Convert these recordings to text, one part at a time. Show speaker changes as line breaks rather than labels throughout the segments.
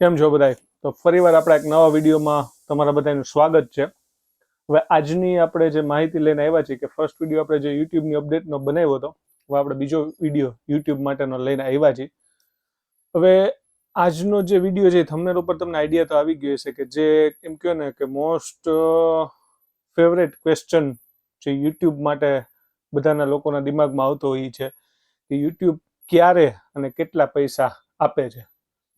કેમ છો બધાય? તો ફરીવાર આપણા એક નવા વિડીયોમાં તમારા બધાનું સ્વાગત છે. હવે આજની આપણે જે માહિતી લઈને આવ્યા છીએ કે ફર્સ્ટ વીડિયો આપણે જે યુટ્યુબની અપડેટનો બનાવ્યો હતો, હવે આપણે બીજો વીડિયો યુટ્યુબ માટેનો લઈને આવ્યા છીએ. હવે આજનો જે વીડિયો છે થંબનેલ ઉપર તમને આઈડિયા તો આવી ગયો છે કે જે એમ કહો ને કે મોસ્ટ ફેવરેટ ક્વેશ્ચન જે યુટ્યુબ માટે બધાના લોકોના દિમાગમાં આવતો હોય છે, કે યુટ્યુબ ક્યારે અને કેટલા પૈસા આપે છે?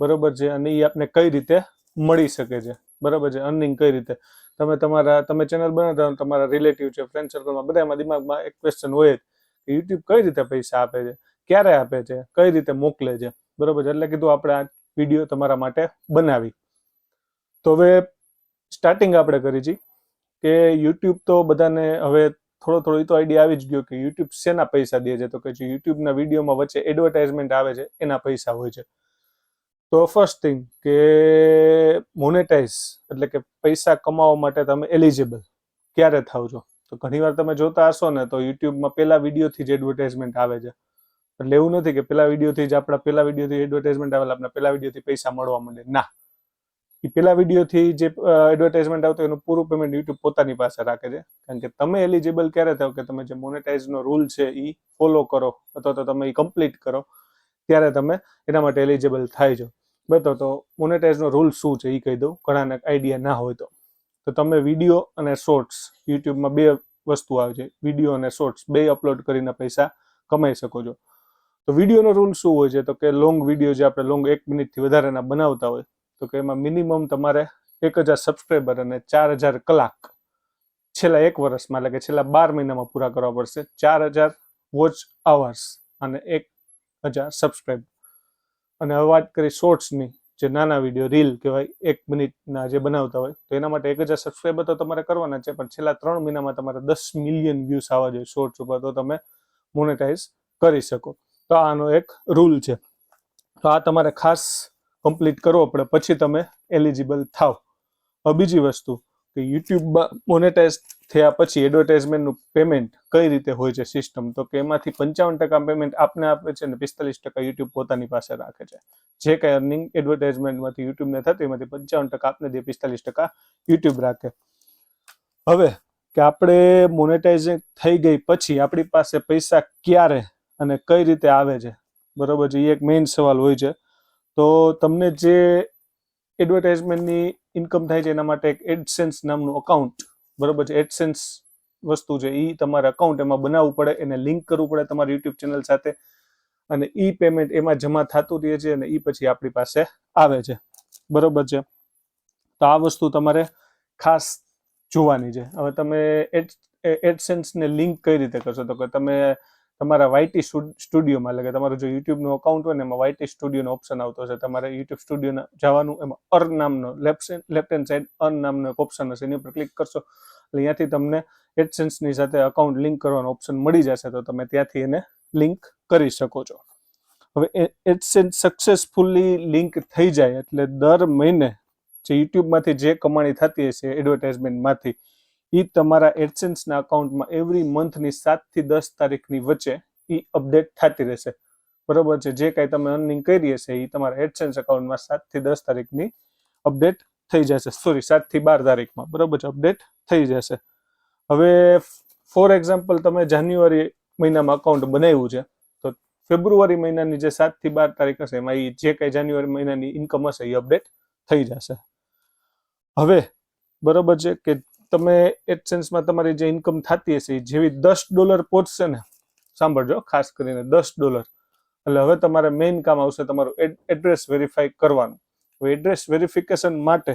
બરોબર છે? અને એ આપને કઈ રીતે મળી શકે છે? બરાબર છે? અર્નિંગ કઈ રીતે? તમે તમારા, તમે ચેનલ બનાવતા તમારા રિલેટિવ છે ફ્રેન્ડ સર્કલમાં બધામાં દિમાગમાં એક ક્વેશ્ચન હોય જ કે યુટ્યુબ કઈ રીતે પૈસા આપે છે? ક્યારે આપે છે? કઈ રીતે મોકલે છે? બરોબર છે? એટલે કીધું આપણે આ વીડિયો તમારા માટે બનાવી. તો હવે સ્ટાર્ટિંગ આપણે કરી છીએ કે યુટ્યુબ તો બધાને હવે થોડો થોડો તો આઈડિયા આવી જ ગયો કે યુટ્યુબ શેના પૈસા દે છે? તો કે જે યુટ્યુબના વિડીયોમાં વચ્ચે એડવર્ટાઇઝમેન્ટ આવે છે, એના પૈસા હોય છે. તો ફર્સ્ટ થિંગ કે મોનેટાઇઝ એટલે કે પૈસા કમાવા માટે તમે એલિજિબલ ક્યારે થાવ છો? તો ઘણીવાર તમે જોતા હશો ને તો યુટ્યુબમાં પહેલા વિડીયોથી જ એડવર્ટાઇઝમેન્ટ આવે છે. એટલે એવું નથી કે પેલા વિડીયોથી જ આપણા પેલા વિડીયોથી એડવર્ટાઇઝમેન્ટ આવેલા, આપણે પેલા વિડીયોથી પૈસા મળવા માંડે. ના. એ પેલા વિડીયોથી જે એડવર્ટાઇઝમેન્ટ આવતો એનું પૂરું પેમેન્ટ યુટ્યુબ પોતાની પાસે રાખે છે. કારણ કે તમે એલિજિબલ ક્યારે થાવ કે તમે જે મોનેટાઇઝનો રૂલ છે એ ફોલો કરો અથવા તો તમે એ કમ્પ્લીટ કરો, ત્યારે તમે એના માટે એલિજિબલ થાય છો. બતો તો મોનેટાઇઝનો રૂલ શું છે એ કહી દઉં, ઘણાને આઈડિયા ના હોય તો. તો તમે વીડિયો અને શોર્ટ્સ યુટ્યુબમાં બે વસ્તુ આવે છે વીડિયો અને શોર્ટ્સ બે અપલોડ કરીને પૈસા કમાઈ શકો છો. તો વિડીયોનો રૂલ શું હોય છે, તો કે લોંગ વીડિયો જે આપણે લોંગ એક મિનિટથી વધારેના બનાવતા હોય, તો કે એમાં મિનિમમ તમારે એક હજાર સબસ્ક્રાઈબર અને ચાર હજાર કલાક છેલ્લા એક વર્ષમાં, એટલે કે છેલ્લા બાર મહિનામાં પૂરા કરવા પડશે. ચાર હજાર વોચ અવર્સ અને એક હજાર સબસ્ક્રાઈબ અને હવે વાત કરી શોર્ટ્સની, જે નાના વીડિયો, રીલ કહેવાય, એક મિનિટના જે બનાવતા હોય, તો એના માટે એક હજાર સબસ્ક્રાઈબર તો તમારે કરવાના છે, પણ છેલ્લા ત્રણ મહિનામાં તમારે દસ મિલિયન વ્યૂઝ આવવા જોઈએ શોર્ટ્સ ઉપર, તો તમે મોનેટાઇઝ કરી શકો. તો આનો એક રૂલ છે. તો આ તમારે ખાસ કમ્પ્લીટ કરવો પડે, પછી તમે એલિજિબલ થાવ. હવે બીજી વસ્તુ કે યુટ્યુબમાં મોનેટાઇઝ થયા પછી એડવર્ટાઇઝમેન્ટનું પેમેન્ટ કઈ રીતે હોય છે સિસ્ટમ તો કે એમાંથી પંચાવન ટકા પેમેન્ટ આપને આપે છે અને પિસ્તાલીસ ટકા યુટ્યુબ પોતાની પાસે રાખે છે. જે કાંઈ અર્નિંગ એડવર્ટાઇઝમેન્ટમાંથી યુટ્યુબને થતી એમાંથી પંચાવન ટકા આપને દે, પિસ્તાલીસ ટકા યુટ્યુબ રાખે. હવે, કે આપણે મોનેટાઇઝ થઈ ગઈ પછી આપણી પાસે પૈસા ક્યારે અને કઈ રીતે આવે છે? બરોબર છે એ એક મેઇન સવાલ હોય છે. તો તમને જે એડવર્ટાઇઝમેન્ટની ઇન્કમ થાય છે એના માટે એક એડસેન્સ નામનું અકાઉન્ટ બરોબર છે? એડસેન્સ વસ્તુ છે. એ તમારે અકાઉન્ટ એમાં બનાવવું પડે, એને લિંક કરવું પડે તમારી યુટ્યુબ ચેનલ સાથે અને ઈ પેમેન્ટ એમાં જમા થતું રહે છે અને એ પછી આપણી પાસે આવે છે. બરોબર છે? તો આ વસ્તુ તમારે ખાસ જોવાની છે. હવે તમે એડ એડસેન્સને લિંક કઈ રીતે કરશો? તો કે તમે તમારા વાયટી સ્ટુડિયોમાં એટલે કે તમારું જો યુટ્યુબનું અકાઉન્ટ હોય ને, એમાં વાયટી સ્ટુડિયોનો ઓપ્શન આવતો હશે. તમારે યુટ્યુબ સ્ટુડિયોના જવાનું, એમાં અર્ન નામનો left left hand side earn નામનો એક ઓપ્શન હશે. એની ઉપર ક્લિક કરશો, એટલે ત્યાંથી તમને એડસન્સની સાથે અકાઉન્ટ લિંક કરવાનો ઓપ્શન મળી જશે. તો તમે ત્યાંથી એને લિંક કરી શકો છો. હવે એડસન્સ સક્સેસફુલી લિંક થઈ જાય, એટલે દર મહિને જે યુટ્યુબમાંથી જે કમાણી થતી હશે એડવર્ટાઇઝમેન્ટમાંથી એ તમારા એડસેન્સના અકાઉન્ટમાં એવરી મંથની સાતથી દસ તારીખની વચ્ચે એ અપડેટ થતી રહેશે. બરોબર છે? જે કાંઈ તમે અર્નિંગ કરી હશે એ તમારા એડસેન્સ અકાઉન્ટમાં સાતથી દસ તારીખની અપડેટ થઈ જશે. સોરી સાતથી બાર તારીખમાં. બરોબર છે? અપડેટ થઈ જશે. હવે ફોર એક્ઝામ્પલ તમે જાન્યુઆરી મહિનામાં અકાઉન્ટ બનાવ્યું છે, તો ફેબ્રુઆરી મહિનાની જે સાતથી બાર તારીખ હશે, એમાં એ જે કાંઈ જાન્યુઆરી મહિનાની ઇન્કમ હશે એ અપડેટ થઈ જશે. હવે બરોબર છે કે તમે એડસેન્સમાં તમારી જે ઇન્કમ થતી હશે જેવી દસ ડોલર પહોંચશે ને, સાંભળજો, ખાસ કરીને દસ ડોલર એટલે હવે તમારે મેઇન કામ આવશે તમારું એડ્રેસ વેરીફાઈ કરવાનું. હવે એડ્રેસ વેરિફિકેશન માટે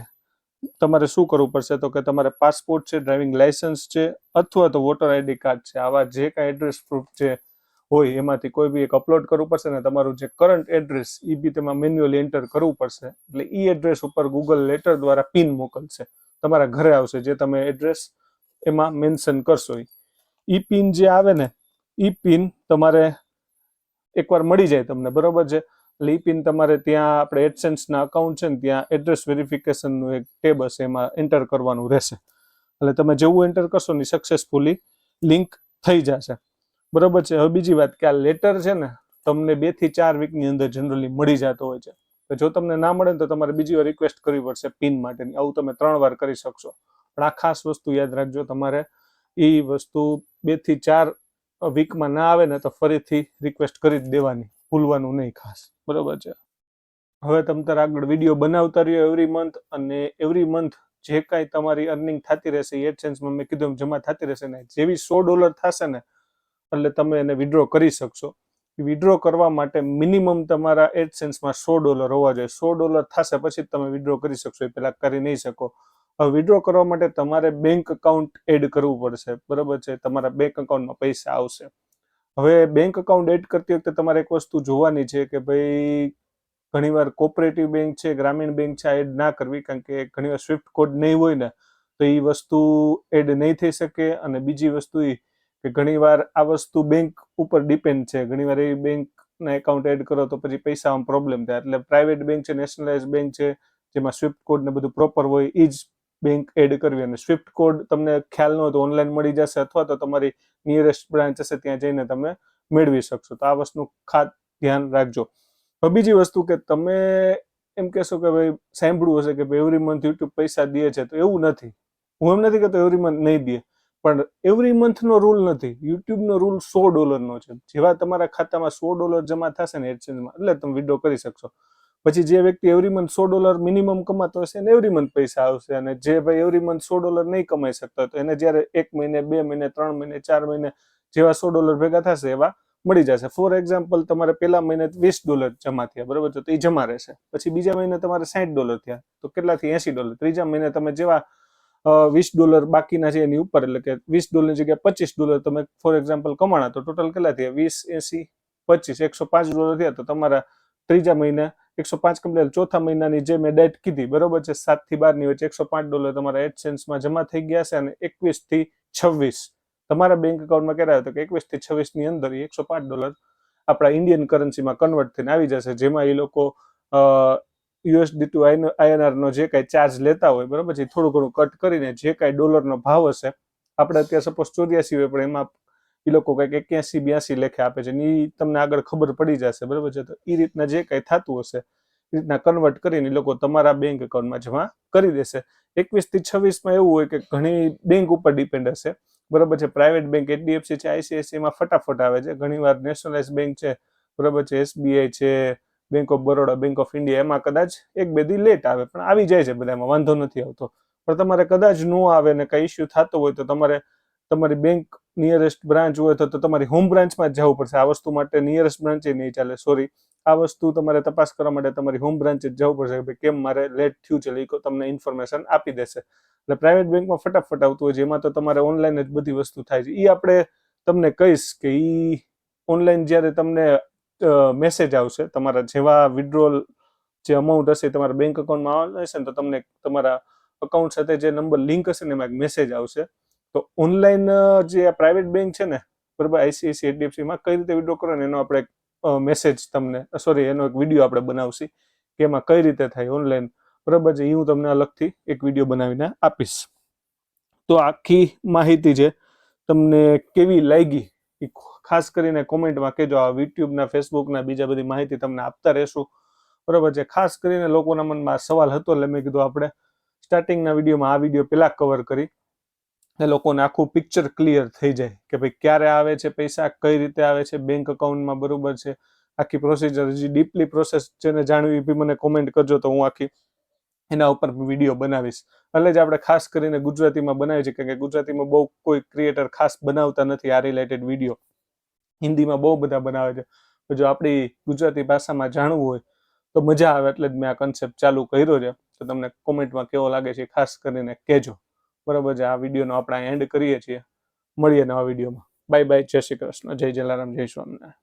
તમારે શું કરવું પડશે? તો કે તમારે પાસપોર્ટ છે ડ્રાઇવિંગ લાયસન્સ છે, અથવા તો વોટર આઈડી કાર્ડ છે. આવા જે કાંઈ એડ્રેસ પ્રૂફ છે હોય એમાંથી કોઈ બી એક અપલોડ કરવું પડશે ને તમારું જે કરંટ એડ્રેસ એ બી તેમાં મેન્યુઅલી એન્ટર કરવું પડશે. એટલે એ એડ્રેસ ઉપર ગૂગલ લેટર દ્વારા પિન મોકલશે. તમારા ઘરે આવશે, જે તમે એડ્રેસ એમાં મેન્શન કરશો ઈ. પિન જે આવે ને, ઈ પિન તમારે એકવાર મળી જાય તમને, બરોબર છે? એટલે ઈ પિન તમારે ત્યાં આપણે એડસેન્સના અકાઉન્ટ છે ને, ત્યાં એડ્રેસ વેરિફિકેશનનું એક ટેબ હશે, એમાં એન્ટર કરવાનું રહેશે. એટલે તમે જેવું એન્ટર કરશો ને સક્સેસફુલી લિંક થઈ જશે. બરોબર છે? હવે બીજી વાત, કે આ લેટર છે ને, તમને બેથી ચાર વીકની અંદર જનરલી મળી જતો હોય છે. તો જો તમને ના મળે ને તો તમારે બીજી વાર રિક્વેસ્ટ કરવી પડશે પિન માટેની. આવું તમે ત્રણ વાર કરી શકશો. પણ આ ખાસ વસ્તુ યાદ રાખજો, તમારે એ વસ્તુ બેથી ચાર વીકમાં ના આવે ને તો ફરીથી રિક્વેસ્ટ કરી જ દેવાની. ભૂલવાનું નહીં ખાસ. બરોબર છે? હવે તમે તાર આગળ વીડિયો બનાવતા રહ્યો એવરી મંથ અને એવરી મંથ જે કાંઈ તમારી અર્નિંગ થતી રહેશે એડસેન્સમાં મેં કીધું જમા થતી રહેશે ને જેવી સો ડોલર થશે ને એટલે તમે એને વિડ્રો કરી શકશો. વિડ્રો કરવા માટે મિનિમમ તમારા એડસેન્સમાં સો ડોલર હોવા જોઈએ. સો ડોલર થશે પછી તમે વિડ્રો કરી શકશો, એ પહેલાં કરી નહીં શકો. હવે વિડ્રો કરવા માટે તમારે બેંક અકાઉન્ટ એડ કરવું પડશે. બરાબર છે? તમારા બેંક અકાઉન્ટમાં પૈસા આવશે. હવે બેંક અકાઉન્ટ એડ કરતી વખતે તમારે એક વસ્તુ જોવાની છે કે ભાઈ ઘણીવાર કોઓપરેટિવ બેંક છે, ગ્રામીણ બેંક છે, આ એડ ના કરવી કારણ કે ઘણીવાર સ્વિફ્ટ કોડ નહીં હોય ને, તો એ વસ્તુ એડ નહીં થઈ શકે અને બીજી વસ્તુ એ કે ઘણીવાર આ વસ્તુ બેંક ઉપર ડિપેન્ડ છે. ઘણીવાર એ બેંકના એકાઉન્ટ એડ કરો તો પછી પૈસામાં પ્રોબ્લેમ થાય. એટલે પ્રાઇવેટ બેંક છે નેશનલાઇઝ બેંક છે, જેમાં સ્વિફ્ટ કોડ ને બધું પ્રોપર હોય એ જ બેંક એડ કરવી. અને સ્વિફ્ટ કોડ તમને ખ્યાલ ન હોય તો ઓનલાઈન મળી જશે અથવા તો તમારી નિયરેસ્ટ બ્રાન્ચ હશે ત્યાં જઈને તમે મેળવી શકશો. તો આ વસ્તુનું ખાસ ધ્યાન રાખજો. હવે બીજી વસ્તુ કે તમે એમ કહેશો કે ભાઈ સાંભળ્યું હશે કે ભાઈ એવરી મંથ યુટ્યુબ પૈસા દે છે, તો એવું નથી. હું એમ નથી કહેતો એવરી મંથ નહીં દે. પણ એવરી મંથનો રૂલ નથી. યુટ્યુબનો રૂલ સો ડોલરનો છે. જેવા તમારા ખાતામાં સો ડોલર જમા થશે ને એડસેન્સમાં એટલે તમે વિડ્રો કરી શકશો. પછી જે વ્યક્તિ એવરી મંથ સો ડોલર મિનિમમ કમાતો હશે એને એવરી મંથ પૈસા આવશે અને જે ભાઈ એવરી મંથ સો ડોલર નહીં કમાઈ શકતો તો એને જ્યારે એક મહિને, બે મહિને, ત્રણ મહિને, ચાર મહિને જેવા સો ડોલર ભેગા થશે એવા મળી જશે. ફોર એક્ઝામ્પલ તમારે પહેલા મહિને વીસ ડોલર જમા થયા, બરોબર છે? તો એ જમા રહેશે. પછી બીજા મહિને તમારે સાઠ ડોલર થયા, તો કેટલાથી? એસી ડોલર ત્રીજા મહિને તમે જેવા વીસ ડોલર બાકીના છે એની ઉપર, એટલે કે વીસ ડોલરની જગ્યાએ પચીસ ડોલર તમે ફોર એક્ઝામ્પલ કમાણા, તો ટોટલ કેટલા થયા? વીસ, એસી, પચીસ, એકસો પાંચ ડોલર થયા. તો તમારા ત્રીજા મહિને એકસો પાંચ કમ્પ્લેટ ચોથા મહિનાની જે મેં ડેટ કીધી, બરોબર છે? સાતથી બારની વચ્ચે એકસો પાંચ ડોલર તમારા એડસેન્સમાં જમા થઈ ગયા છે અને એકવીસથી છવ્વીસ. તમારા બેંક અકાઉન્ટમાં કેટલા તો કે એકવીસથી છવ્વીસની અંદર એકસો પાંચ ડોલર આપણા ઇન્ડિયન કરન્સીમાં કન્વર્ટ થઈને આવી જશે, જેમાં એ લોકો યુએસડી ટુ આઈએનઆર નો જે કાંઈ ચાર્જ લેતા હોય, બરાબર છે થોડું ઘણું કટ કરીને જે કાંઈ ડોલરનો ભાવ હશે, આપણે અત્યારે સપોઝ ચોર્યાસી હોય, પણ એમાં એ લોકો કંઈક એક્યાસી, બ્યાસી લેખે આપે છે, ને એ તમને આગળ ખબર પડી જશે, બરાબર છે, તો એ રીતના જે કાંઈ થતું હશે એ રીતના કન્વર્ટ કરીને એ લોકો તમારા બેંક એકાઉન્ટમાં જમા કરી દેશે. એકવીસથી છવ્વીસમાં એવું હોય કે ઘણી બેંક ઉપર ડિપેન્ડ હશે, બરાબર છે પ્રાઇવેટ બેંક એચડીએફસી છે આઈસીઆઈસીમાં ફટાફટ આવે છે, ઘણીવાર નેશનલાઇઝ બેંક છે, બરાબર છે એસબીઆઈ છે bank of Baroda bank of India એમાં કદાચ એક બે દી લેટ આવે, પણ આવી જાય છે બધામાં, વાંધો નથી આવતો. પણ તમારે કદાચ ન આવે ને કઈ ઇસ્યુ થતો હોય તો તમારે, તમારી બેંક નિયરેસ્ટ બ્રાન્ચ હોય તો તમારી હોમ બ્રાન્ચમાં જ જવું પડશે. આ વસ્તુ માટે નિયરેસ્ટ બ્રાન્ચે નહીં ચાલે સોરી આ વસ્તુ તમારે તપાસ કરવા માટે તમારી હોમ બ્રાન્ચે જ જવું પડશે કે કેમ મારે લેટ થયું છે એ તમને ઇન્ફોર્મેશન આપી દેશે. એટલે પ્રાઇવેટ બેંકમાં ફટાફટ આવતું હોય એમાં તો તમારે ઓનલાઈન જ બધી વસ્તુ થાય છે. એ આપણે તમને કહીશ કે એ ઓનલાઈન જ્યારે તમને મેસેજ આવશે. તમારા જેવા વિડ્રોલ જે અમાઉન્ટ હશે તમારા બેંક અકાઉન્ટમાં હશે ને તો તમને તમારા અકાઉન્ટ સાથે જે નંબર લિંક હશે ને એમાં એક મેસેજ આવશે. તો ઓનલાઈન જે આ પ્રાઇવેટ બેંક છે ને, બરાબર આઈસીઆઈસી એચડીએફસીમાં કઈ રીતે વિડ્રો કરો ને એનો આપણે મેસેજ તમને સોરી એનો એક વીડિયો આપણે બનાવશી કે એમાં કઈ રીતે થાય ઓનલાઈન બરાબર છે એ હું તમને અલગથી એક વીડિયો બનાવીને આપીશ. તો આખી માહિતી છે તમને કેવી લાગી ખાસ કરીને કોમેન્ટમાં કહેજો, આ યુટ્યુબના, ફેસબુકના બીજા બધી માહિતી તમને આપતા રહેશું. બરાબર છે, ખાસ કરીને લોકોના મનમાં સવાલ હતો, એટલે મેં કીધું આપણે સ્ટાર્ટિંગના વિડીયોમાં આ વીડિયો પહેલા કવર કરી એ લોકોને આખું પિક્ચર ક્લિયર થઈ જાય કે ભાઈ ક્યારે આવે છે, પૈસા કઈ રીતે આવે છે બેંક અકાઉન્ટમાં બરોબર છે, આખી પ્રોસિજર હજી ડીપલી પ્રોસેસ જેને જાણવી બી મને કોમેન્ટ કરજો તો હું આખી એના ઉપર વીડિયો બનાવીશ. એટલે જ આપણે ખાસ કરીને ગુજરાતીમાં બનાવી છે કે ગુજરાતીમાં બહુ કોઈ ક્રિએટર ખાસ બનાવતા નથી આ રિલેટેડ વીડિયો. હિન્દીમાં બહુ બધા બનાવે છે. જો આપણી ગુજરાતી ભાષામાં જાણવું હોય, તો મજા આવે એટલે જ મેં આ કન્સેપ્ટ ચાલુ કર્યો છે. તો તમને કોમેન્ટમાં કેવો લાગે છે ખાસ કરીને કહેજો. બરાબર છે, આ વિડીયોનો આપણે એન્ડ કરીએ છીએ. મળીએ નવા વિડીયોમાં. બાય બાય, જય શ્રી કૃષ્ણ. જય જલારામ, જય સ્વામિનારાયણ.